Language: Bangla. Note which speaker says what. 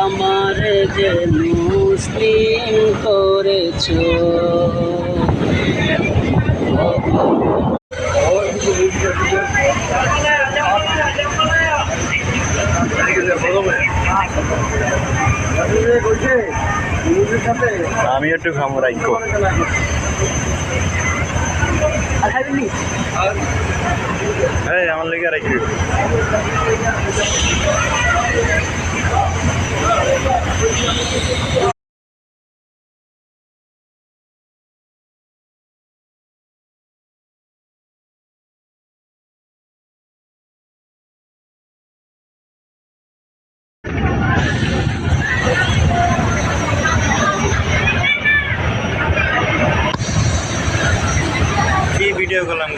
Speaker 1: আমার যে মুসলিম করেছ। আমি একটু খামো রাখব আর এই আমার লেগে কি ভিডিও করলাম?